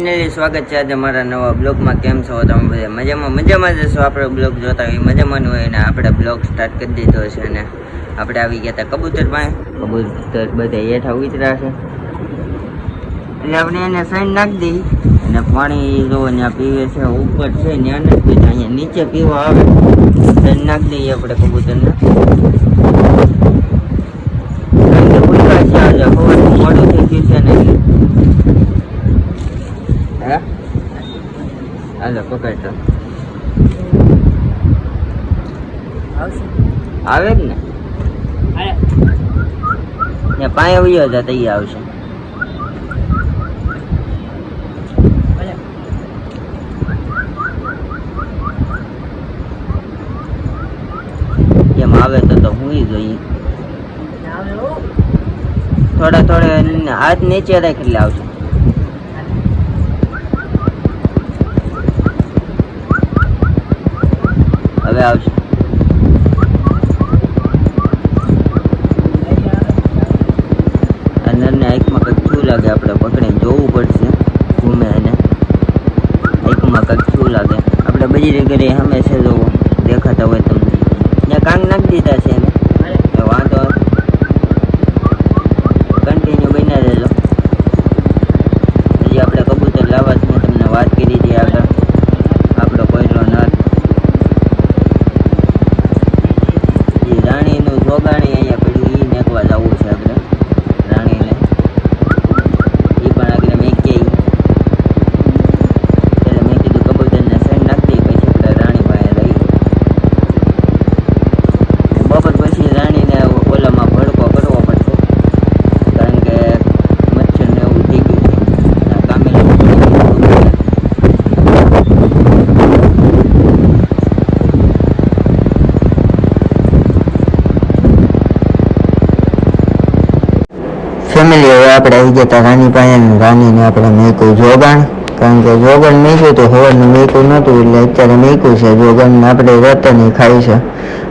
સ્વાગત છે આજે મારા નવા બ્લોગમાં. કેમ છો તમે બધા? મજામાં? મજામાં જશો આપણે બ્લોગ જોતા હોય મજામાં હોય અને આપણે બ્લોગ સ્ટાર્ટ કરી દીધો છે અને આપણે આવી ગયા હતા કબૂતર પાસે. કબૂતર બધા હેઠા ઉતરા છે. એટલે આપણે એને સાઈડ નાખી દઈ અને પાણી જો ત્યાં પીવે છે ઉપર છે ત્યાં નથી પીતા અહીંયા નીચે પીવા આવે. સાઈડ નાખી દઈએ આપણે કબૂતરને. કારણ કે ઉતરા છે આજે સવારનું મોડું થઈ ગયું છે ને એટલે હે હાલો પકડતો. આવે જ ને? પાય વયો હતા તઈ આવશે. એમ આવે તો તો હું જોઈએ. થોડા થોડા હાથ નીચે રાખી લે આવશે. હવે આવશે. અંદરને આંખમાં કંઈક લાગે, આપણે પકડીને જોવું પડશે. ઘૂમે અને આંખમાં કંઈક શું લાગે. આપણે બજી ઘરે હંમેશા જોવો દેખાતા હોય તમને ત્યાં કાંગ નાખી દીધા છે એને તો વાંધો કન્ટિન્યુ બન્યા રહેજો હજી આપણે કબૂતર લાવવા છે મેં તમને વાત કરી હતી આગળ આપણો કોયલો નર એ રાણીનું જોગાણી અહીંયા પડી એ નાખવા જવું છે આપણે રાણીને એ પણ આગળ મેં કે એટલે મેં કીધું કબૂતરને સેન્ડ નાખી દઈ પછી આપણે રાણી પાસે રહી બપોર પછી રાણીને ઓલામાં ભડકો કરવો પડશે કારણ કે મચ્છરને એવું થઈ ગયું છે આ કામે લોકો પડી ગયું છે. ફેમિલી હવે આપણે આવી હતા રાની પાસે રાનીને આપણે મેકું જોગાણ. કારણ કે જોગણ મેક્યું તો સવારનું મેકું નહોતું, એટલે અત્યારે મેકું છે. જોગણ આપણે રતન ખાઈ છે.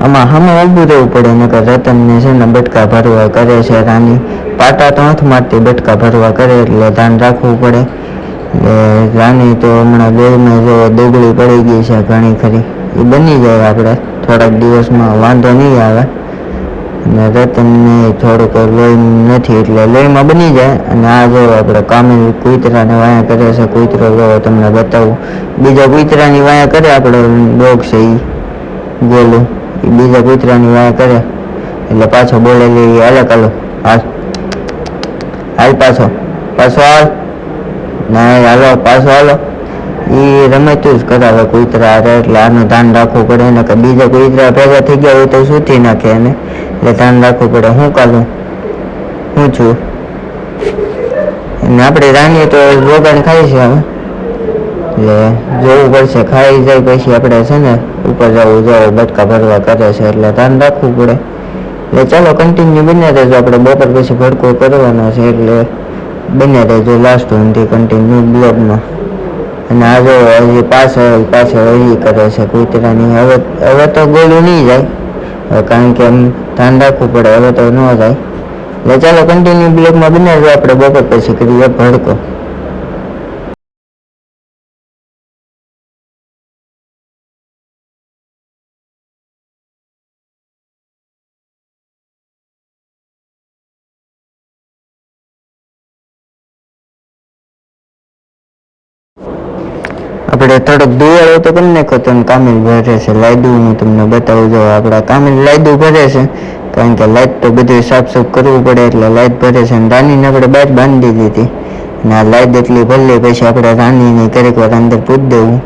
આમાં હમે ઊભું રહેવું પડે, નકર રતનને છે ને બટકા ભરવા કરે છે રાની. પાટા તો હાથ મારતી બટકા ભરવા કરે, એટલે ધ્યાન રાખવું પડે. એટલે રાની તો હમણાં બેમાં જો દુબળી પડી ગઈ છે ઘણી ખરી. એ બની જાય આપણે. થોડાક દિવસમાં વાંધો નહીં આવે. અને રતનને થોડુંક લોહી નથી, એટલે લોહીમાં બની જાય. અને આ જો આપણે કામિલ કુતરાને વાયા કરે છે, કુતરો જો તમને બતાવું. બીજા કુતરાની વાયા કરે આપણે, ડોગ છે એ ગોલું. એ બીજા કુતરાની વાયા કરે. એટલે પાછો બોલેલી અલગ અલગ હાલ. હાલ પાછો. પાછો હાલ. ના, હાલો, પાછો હાલો. એ રમતું જ કરાવે કુતરા હારે એટલે આનું ધ્યાન રાખવું પડે ને કે બીજા કુતરા ભેગા થઈ ગયા હોય તો સૂતી નાખે એને. એટલે ધ્યાન રાખવું પડે, હું કાલું? હું છું. અને આપણે રાણીએ તો રોગાણ ખાઈ છે હવે. એટલે જોવું પડશે, ખાઈ જાય પછી આપણે છે ને, ઉપર જવું જવું બટકા ભરવા કરે છે, એટલે ધ્યાન રાખવું પડે. એટલે ચાલો કન્ટિન્યુ બને રહેજો, આપણે બપોર પછી ભડકો કરવાનો છે, એટલે બને રહેજો લાસ્ટ સુધી કન્ટિન્યુ બ્લોગમાં. અને આગળ હજી પાછળ પાછળ હજી કરે છે કૂતરાની. હવે હવે તો ગોળું નહીં જાય. કારણ કે એમ ધ્યાન રાખવું પડે, હવે તો ન જાય. એટલે ચાલો કન્ટિન્યુ બ્લોકમાં બન્યા આપણે બપોર પછી કરીએ ભડકો. આપણે થોડોક દુવાળો તો કરી નાખો તો કામિલ ભરે છે. લાયદું હું તમને બતાવું જો આપણા કામિલ લાયદું ભરે છે. કારણ કે લાઈટ તો બધું સાફ સાફ કરવું પડે એટલે લાઈટ ભરે છે અને રાનીને આપણે બહાર બાંધી દીધી. અને આ લાઈટ એટલી ભરલી પછી આપણે રાનીને ક્યારેક વાર અંદર પૂજ દેવું.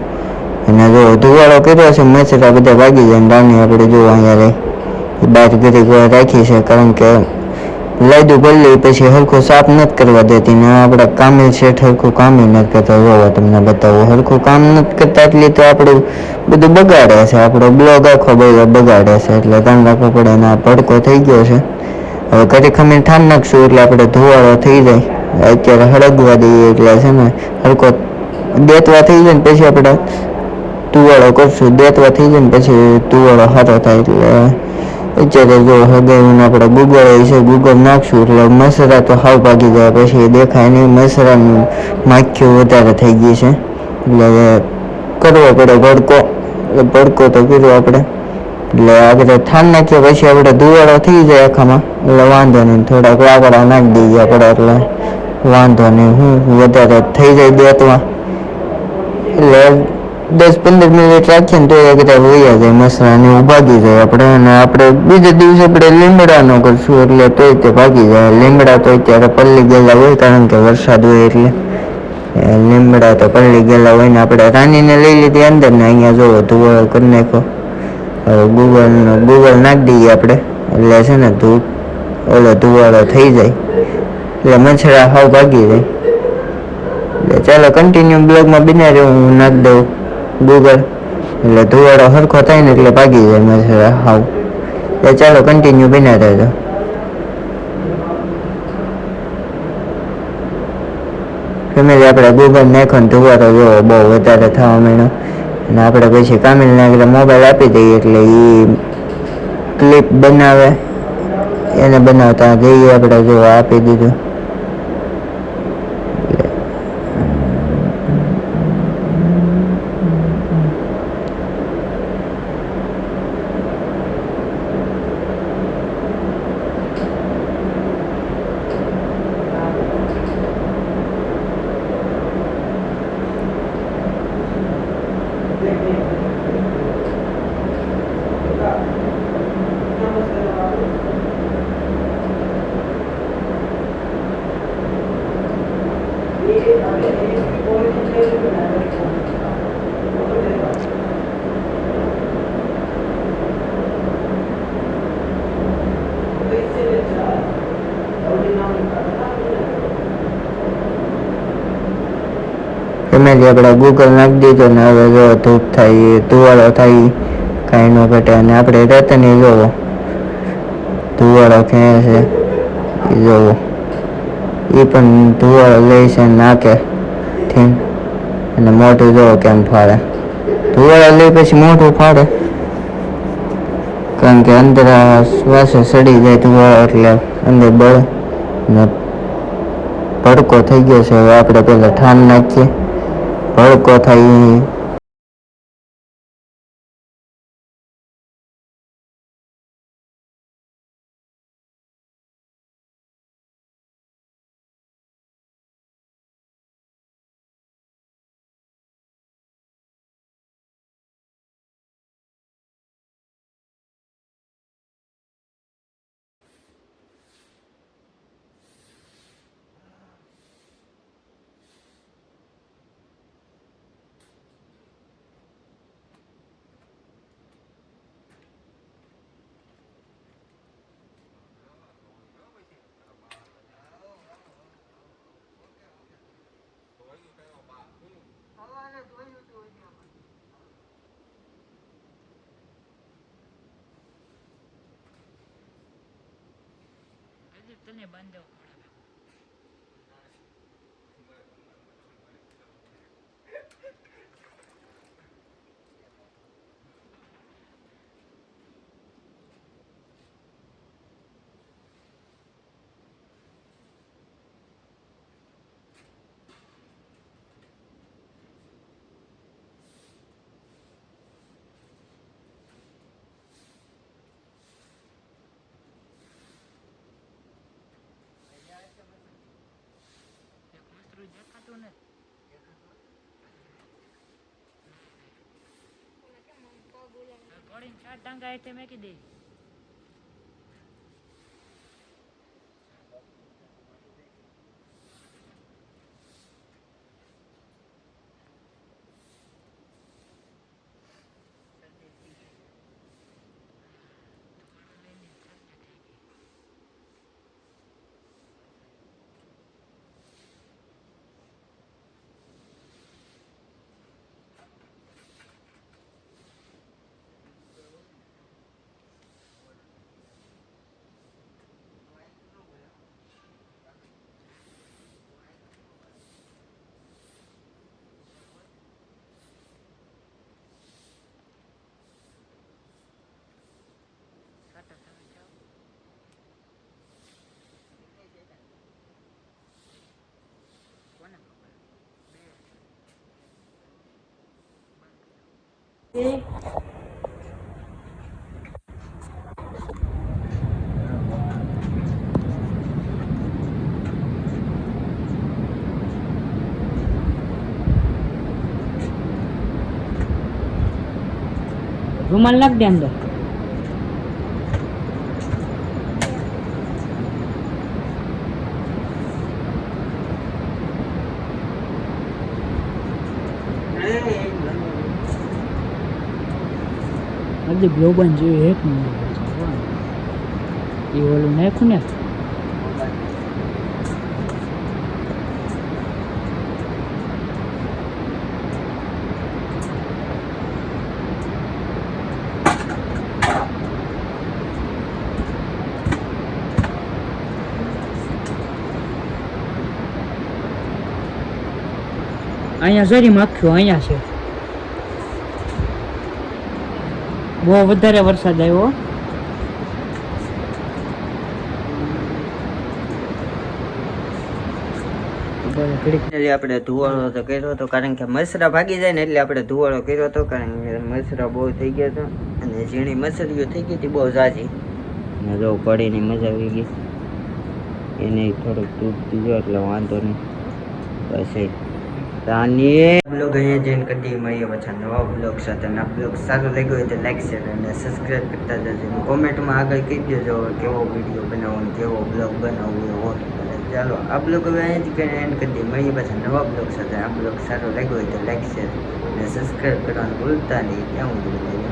અને જો ધુવાળો કર્યો છે, મચ્છરા બધા ભાગી જાય રાની આપણે જો અહીંયા રહી. બહાર ઘડીક રાખી છે, કારણ કે લાયદું ભરલી પછી હરખું સાફ નથી કરવા દેતી ને આપણે કામે શેઠ હરખું કામ નથી કરતા. જોવા તમને બતાવો, હરખું કામ નથી કરતા એટલે તો આપણું બધું બગાડે છે. આપણો બ્લોગ આખો બધો બગાડે છે. એટલે ધ્યાન રાખવું પડે અને પડકો થઈ ગયો છે. હવે કરી ખમીને ઠાન નાખશું એટલે આપણે ધોવાળો થઈ જાય. અત્યારે હળગવા દઈએ એટલે છે ને હરખો દેતવા થઈ જાય ને પછી આપણે તુવાળો કરશું. દેતવા થઈ જાય ને પછી તુવાળો સારો થાય એટલે અત્યારે જો હગાઈને આપણે ગૂગલ છે, ગૂગલ નાખશું એટલે મસરા તો હાવ ભાગી ગયા પછી દેખાય નહીં, મસરાનું માખ્યું વધારે થઈ ગઈ છે. એટલે કરવો પડે ભડકો. એટલે ભડકો તો કર્યો આપણે. એટલે આપણે થાન નાખીએ પછી આપણે ધુવાડો થઈ જાય આખામાં. એટલે વાંધો નહીં, થોડાક વાકડા નાખી દઈએ આપણે, એટલે વાંધો નહીં. હું વધારે થઈ જાય દેતમાં એટલે દસ પંદર મિનિટ રાખીએ ને તો એ કદાચ વૈયા જાય મસરા ને એવું ભાગી જાય આપણે. અને આપણે બીજે દિવસે આપણે લીમડાનો કરશું એટલે તોય તે ભાગી જાય. લીમડા તો અત્યારે પલ્લી ગયેલા હોય કારણ કે વરસાદ હોય એટલે. લીમડા તો પલ્લી ગયેલા હોય ને આપણે રાનીને લઈ લીધી અંદર ને અહીંયા જોવો ધુવાળો કરી નાખો ગૂગલ ગૂગલ નાખી દઈએ આપણે. એટલે છે ને ધૂપ, ઓલો ધુવાળો થઈ જાય. એટલે મચ્છરા હાવ ભાગી જાય. એટલે ચાલો કન્ટિન્યુ બ્લોગમાં બિના રહ્યો, હું નાખી દઉં. ગૂગલ એટલે ધુવાડો સરખો થાય ને એટલે ભાગી જાય મચ્છરા હાવ. એટલે ચાલો કન્ટિન્યુ બિના રહેજો. ફેમિલી આપણે ગૂગલ નાખો ને ધુવાડો જોવો બહુ વધારે થવા માંડ્યો. અને આપણે પછી કામિલ નાખીને મોબાઈલ આપી દઈએ એટલે એ ક્લિપ બનાવે. એને બનાવતા જઈએ આપણે જો આપી દીધું. ફેમિલી આપણે ગૂગલ નાખી દીધો ને હવે જો ધૂપ થાય ધુવાળો થાય, કાંઈ ન ઘટે અને આપણે રતની જોવો. ધુવાળો ખેંચે જોવો. એ પણ ધુવાળો લે છે નાખે. થીન અને મોઢું જોવો કેમ ફાડે. ધુવાળા લઈ પછી મોઢું ફાડે. કારણ કે અંદર શ્વાસ સડી જાય ધુવાળો એટલે અંદર બળે ને ભડકો થઈ ગયો છે. હવે આપણે પેલા ઠાન નાખીએ. ભડકો થાય તને બાંધો એક મસ્તરું દેખાતું નથી ઘોડીને ચાર ટાંગા હેઠે મેકી દે. રૂમાલ નાખ દે અંદર હજી ગ્લોબન જેવી એક એ ઓલું નાખ્યું ને? અહીંયા જરી માખ્યું અહીંયા છે. બહુ વધારે વરસાદ આવ્યો. આપણે ધુવાળો તો કર્યો હતો કારણ કે મસરા ભાગી જાય ને એટલે આપણે ધુવાળો કર્યો હતો કારણ કે મસરા બહુ થઈ ગયા હતા. અને ઝીણી મસરીઓ થઈ ગઈ હતી બહુ ઝાઝી. અને જો પડીની મજા આવી ગઈ. એને થોડુંક દૂધ પીજો એટલે વાંધો નહીં. બસ તાની બ્લોગ અહીંયા જોઈન કરી દઈએ મળીએ પાછા નવા બ્લોગ સાથે. અને આ બ્લોગ સારો લાગ્યો હોય તો લાઈક અને સબસ્ક્રાઈબ કરતા જજો. કોમેન્ટમાં આગળ કહી કેવો વીડિયો બનાવવાનો, કેવો બ્લોગ બનાવવો અને ચાલો, આ બ્લોગ હવે અહીંયાથી એન્ડ કરી દઈએ. મળીએ પાછા નવા બ્લોગ સાથે. આ બ્લોગ સારો લાગ્યો હોય તો લાઈક શેર અને કરવાનું ભૂલતા નહીં. ત્યાં હું